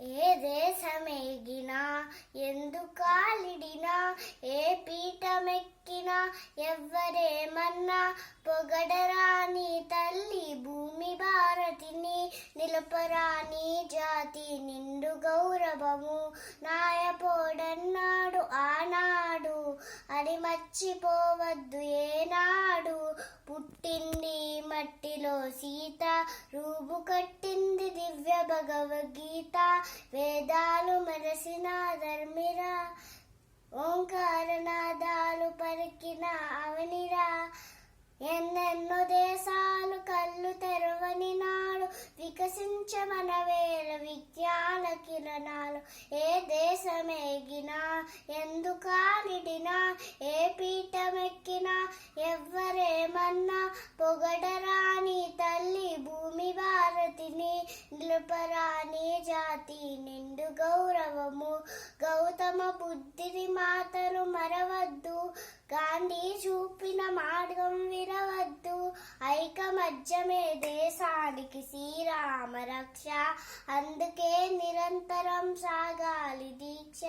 ఏ దేశమేగినా ఎందుకాలిడినా ఏ పీఠమెక్కినా ఎవ్వరేమన్నా పొగడరాని తల్లి భూమి భారతిని నిలపరాని జాతి నిండు గౌరవము నాయపోడన్నాడు ఆనాడు. అని మర్చిపోవద్దు ఏనాడు. పుట్టింది మట్టిలో సీత రూపు కట్టింది దివ్య భగవద్గీత. వేదాలు మెరసిన ధర్మిరా ఓంకారనాదాలు పరికిన అవనిరా. ఎన్నెన్నో దేశాలు కళ్ళు తెరవని నాడు వికసించమన వేల విజ్ఞాన కిరణాలు. ఏ దేశమేగినా ఎందుకానిడినా ఏ ఎవ్వరేమన్నా పొగడరాని తల్లి భూమి భారతిని నిలపరాని జాతి నిండు గౌరవము. గౌతమ బుద్ధిని మాతను మరవద్దు. గాంధీ చూపిన మార్గం విరవద్దు. ఐకమత్యమే దేశానికి శ్రీరామ రక్ష. అందుకే నిరంతరం సాగాలి దీక్ష.